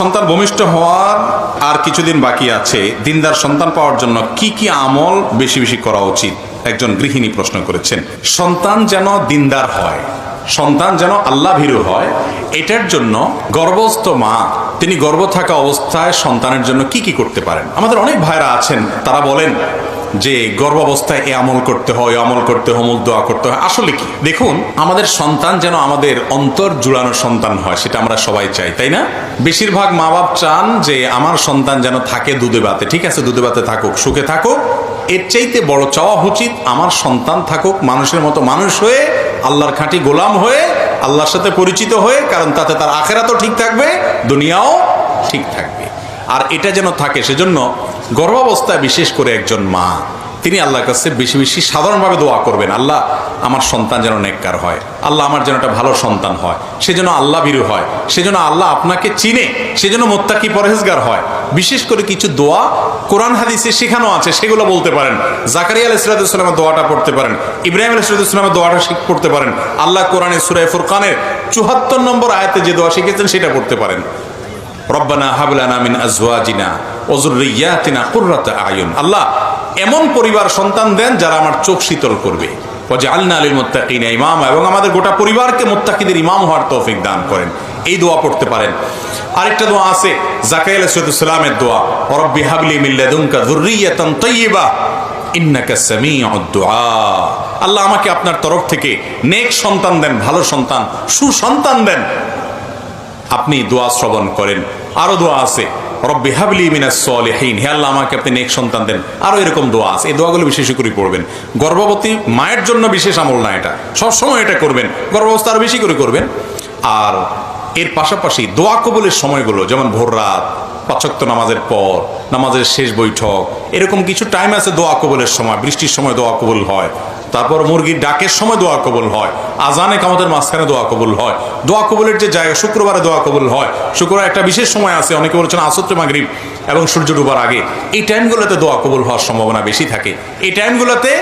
সন্তান ভূমিষ্ঠ হওয়ার আর কিছুদিন বাকি আছে। দিনদার সন্তান পাওয়ার জন্য কি কি আমল বেশি বেশি করা উচিত? একজন গৃহিণী প্রশ্ন করেছেন। সন্তান যেন দিনদার হয়, সন্তান যেন আল্লাহ ভীরু হয়, এটার জন্য গর্ভস্থ মা, তিনি গর্ব থাকা অবস্থায় সন্তানের জন্য কি কি করতে পারেন? আমাদের অনেক ভাইরা আছেন, তারা বলেন যে গর্ভাবস্থায় এ আমল করতে হয় আমল করতে হয় অমুক দোয়া করতে হয়। আসলে কি? দেখুন, আমাদের সন্তান যেন আমাদের অন্তর জুড়ানো সন্তান হয়, সেটা আমরা সবাই চাই, তাই না? বেশিরভাগ মা বাপ চান যে আমার সন্তান যেন থাকে দুধে বাতে ঠিক আছে, দুধে বাতে থাকুক, সুখে থাকুক। এর চাইতে বড় চাওয়া উচিত আমার সন্তান থাকুক, মানুষের মতো মানুষ হয়ে, আল্লাহর খাঁটি গোলাম হয়ে, আল্লাহর সাথে পরিচিত হয়ে, কারণ তাতে তার আখেরাতও ঠিক থাকবে, দুনিয়াও ঠিক থাকবে। আর এটা যেন থাকে, সেজন্য গর্ভাবস্থায় বিশেষ করে একজন মা, তিনি আল্লাহর কাছে বেশি বেশি সাধারণভাবে দোয়া করবেন, আল্লাহ, আমার সন্তান যেন নেককার হয়, আল্লাহ আমার যেন একটা ভালো সন্তান হয় সেজন্য আল্লাহ ভীরু হয় সেজন্য আল্লাহ আপনাকে চিনে সেজন্য মোত্তাকি পরহেজগার হয়। বিশেষ করে কিছু দোয়া কোরআন, হাদিসে শেখানো আছে, সেগুলো বলতে পারেন। জাকারিয়া আল ইসলাতামের দোয়াটা পড়তে পারেন। ইব্রাহিম আল দোয়াটা শিখ- পড়তে পারেন। আল্লাহ কোরআনে সুরাই ফুরকানের চুহাত্তর নম্বর আয়াতে যে দোয়া শিখেছেন, সেটা পড়তে পারেন। রব্বানা হাবলানা মিন আজওয়াজিনা ওজুরিয়াতিনা কুররাতা আয়ুন। আল্লাহ এমন পরিবার সন্তান দেন যারা আমার চোখ শীতল করবে। আলনা আলীল মুত্তাকিনা ইমাম এবং আমাদের গোটা পরিবারকে মুত্তাকিদের ইমাম হওয়ার তৌফিক দান করেন। এই দোয়া পড়তে পারেন। আরেকটা দোয়া আছে জাকাইল সালামের দোয়া। রব্বি হাবলি মিল্লাদুনকা যুররিয়াতান তাইয়্যিবা ইন্নাকা সামিউদ দুআ। আল্লাহ আমাকে আপনার তরফ থেকে নেক সন্তান দেন, ভালো সন্তান, সুসন্তান দেন। আপনি দোয়া শ্রবণ করেন। আরও দোয়া আছে। রব্বি হাবলি মিনাস সলেহীন। হে আল্লাহ, আমাকে আপনি নেক সন্তান দেন। আরও এরকম দোয়া আছে। এই দোয়াগুলো বিশেষ করে পড়বেন। গর্ভবতী মায়ের জন্য বিশেষ আমল না এটা। সবসময় এটা করবেন। গর্ভাবস্থা আরও বেশি করে করবেন। আর এর পাশাপাশি দোয়া কবুলের সময়গুলো, যেমন ভোর রাত পাঁচক্ত নামাজের পর, নামাজের শেষ বৈঠক, এরকম কিছু টাইম আছে দোয়া কবুলের সময়, বৃষ্টির সময় দোয়া কবুল হয়। তারপর মুরগির ডাকের সময় দোয়া কবুল হয়। আজানে কামতের মাঝখানে দোয়া কবুল হয়। দোয়া কবুলের যে জায়গা, শুক্রবারে দোয়া কবুল হয়। শুক্রবার একটা বিশেষ সময় আছে, অনেকে বলছেন আসত্রে মাগরিব এবং সূর্য ডুবার আগে। এই টাইমগুলোতে দোয়া কবুল হওয়ার সম্ভাবনা বেশি থাকে। এই টাইমগুলোতে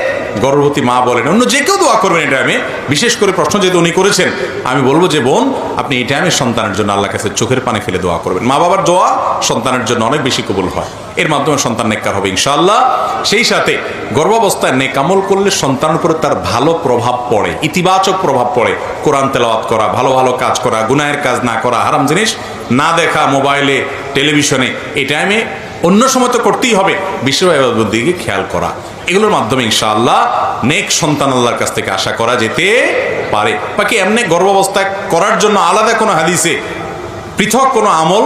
গর্ভবতী মা বলেন, অন্য যে কেউ দোয়া করবেন এই টাইমে বিশেষ করে প্রশ্ন যেহেতু উনি করেছেন, আমি বলব যে বোন আপনি এই টাইমে সন্তানের জন্য আল্লাহ কাছে চোখের পানি ফেলে দোয়া করবেন। মা বাবার দোয়া সন্তানের জন্য অনেক বেশি কবুল হয়। এর মাধ্যমে সন্তান নেককার হবে ইনশাআল্লাহ। সেই সাথে গর্ভাবস্থায় নেকামল করলে সন্তানের উপরে তার ভালো প্রভাব পড়ে, ইতিবাচক প্রভাব পড়ে। কোরআন তেলাওয়াত করা, ভালো ভালো কাজ করা, গুনাহের কাজ না করা, হারাম জিনিস না দেখা, মোবাইলে, টেলিভিশনে, এই টাইমে অন্য সময় তো করতেই হবে। বিশ্ববাবুর দিকে খেয়াল করা। এগুলোর মাধ্যমে ইনশাআল্লাহ নেক সন্তান আল্লাহর কাছ থেকে আশা করা যেতে পারে। বাকি এমনি গর্ভাবস্থায় করার জন্য আলাদা কোনো হাদিসে পৃথক কোনো আমল